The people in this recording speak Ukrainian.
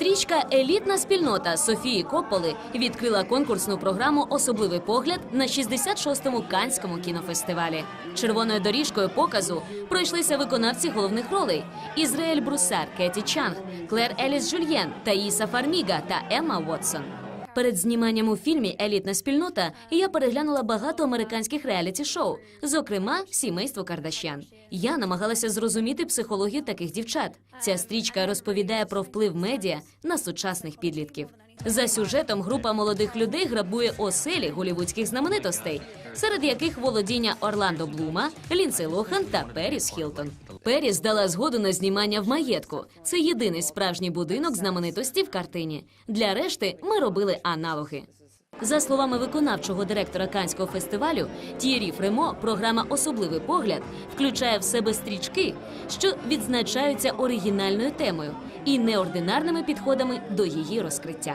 Стрічка Елітна спільнота Софії Копполи відкрила конкурсну програму Особливий погляд на 66-му Канському кінофестивалі. Червоною доріжкою показу пройшлися виконавці головних ролей: Ізраїль Брусар, Кеті Чанг, Клер Еліс Жульєн, Таїса Фарміга та Емма Вотсон. Перед зніманням у фільмі Елітна спільнота я переглянула багато американських реаліті-шоу, зокрема сімейство Кардашян. Я намагалася зрозуміти психологію таких дівчат. Ця стрічка розповідає про вплив медіа на сучасних підлітків. За сюжетом група молодих людей грабує оселі голівудських знаменитостей, серед яких володіння Орландо Блума, Лінсей Лохан та Періс Хілтон. Періс дала згоду на знімання в маєтку. Це єдиний справжній будинок знаменитості в картині. Для решти ми робили аналоги. За словами виконавчого директора Канського фестивалю Т'єрі Фремо, програма Особливий погляд включає в себе стрічки, що відзначаються оригінальною темою і неординарними підходами до її розкриття.